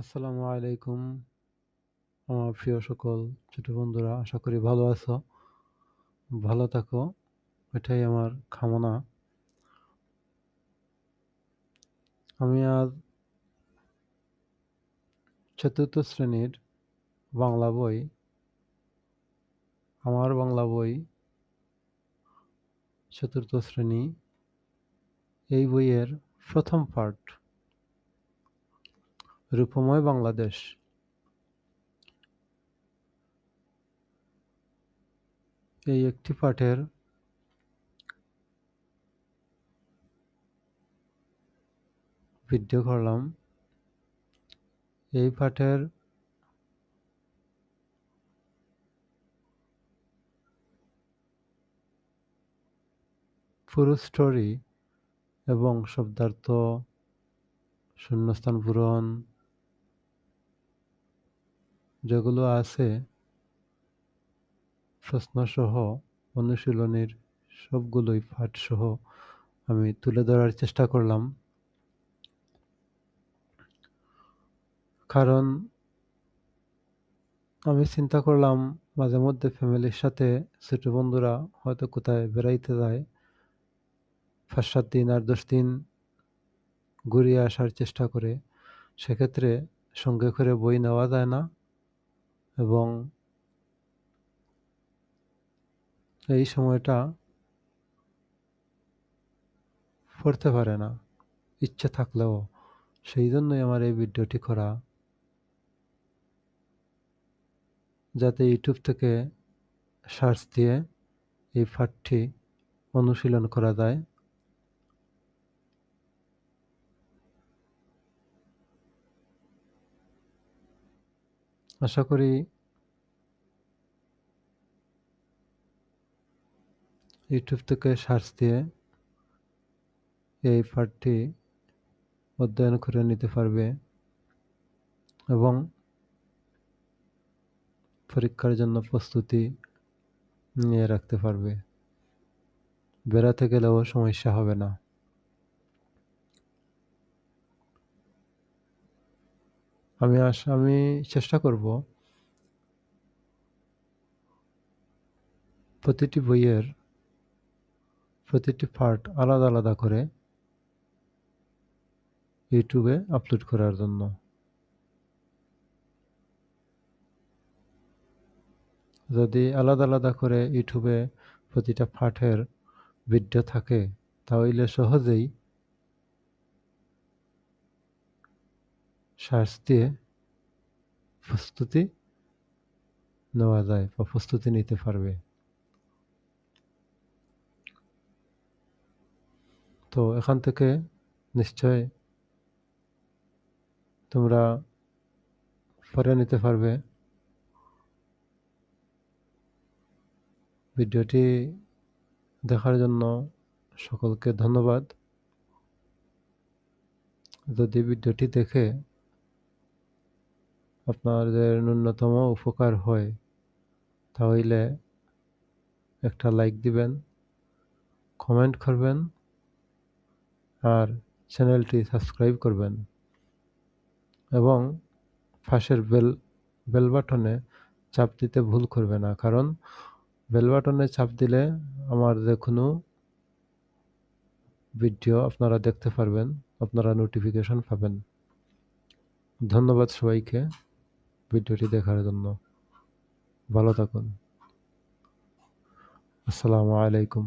আসসালামু আলাইকুম, আমার প্রিয় সকল ছোট বন্ধুরা, আশা করি ভালো আছো, ভালো থাকো, এটাই আমার কামনা। আমি আজ চতুর্থ শ্রেণির বাংলা বই, আমার বাংলা বই, চতুর্থ শ্রেণি, এই বইয়ের প্রথম পার্ট রূপময় বাংলাদেশ। এই একটি পাঠের ভিডিও করলাম। এই পাঠের পুরো স্টোরি এবং শব্দার্থ, শূন্যস্থান পূরণ যেগুলো আছে, প্রশ্নসহ, অনুশীলনের সবগুলোই পাঠসহ আমি তুলে ধরার চেষ্টা করলাম। কারণ আমি চিন্তা করলাম, মাঝে মধ্যে ফ্যামিলির সাথে ছোট বন্ধুরা হয়তো কোথায় বেড়াইতে যায়। পাঁচ সাত দিন আর দশ দিন ঘুরিয়ে আসার চেষ্টা করে, সেক্ষেত্রে সঙ্গে করে বই নেওয়া যায় না। এবং এই সময়টা পড়তে পারে না, ইচ্ছে থাকলেও। সেই জন্যই আমার এই ভিডিওটি করা। যাতে ইউটিউব থেকে সার্চ দিয়ে এই পাঠটি অনুশীলন করা যায়। আশা করি ইউটিউব থেকে সার্চ দিয়ে এই পাঠটি অধ্যয়ন করে নিতে পারবে এবং পরীক্ষার জন্য প্রস্তুতি নিয়ে রাখতে পারবে। বেড়াতে গেলেও সমস্যা হবে না। আমি আস, আমি চেষ্টা করব প্রতিটি বইয়ের প্রতিটি পার্ট আলাদা আলাদা করে ইউটিউবে আপলোড করার জন্য। যদি আলাদা আলাদা করে ইউটিউবে প্রতিটা পাঠের ভিডিও থাকে, তাহলে সহজেই সার্চ দিয়ে প্রস্তুতি নেওয়া যায় বা প্রস্তুতি নিতে পারবে। তো এখান থেকে নিশ্চয় তোমরা পরে নিতে পারবে। ভিডিওটি দেখার জন্য সকলকে ধন্যবাদ। যদি ভিডিওটি দেখে আপনাদের ন্যূনতম উপকার হয়, তাহলে একটা লাইক দিবেন কমেন্ট করবেন, আর চ্যানেলটি সাবস্ক্রাইব করবেন এবং পাশের বেল বেল বাটনে চাপ দিতে ভুল করবে না। কারণ বেল বাটনে চাপ দিলে আমার যে কোনো ভিডিও আপনারা দেখতে পারবেন, আপনারা নোটিফিকেশন পাবেন। ধন্যবাদ সবাইকে। ভিডিওটি দেখার জন্য ভালো থাকুন। আসসালামু আলাইকুম।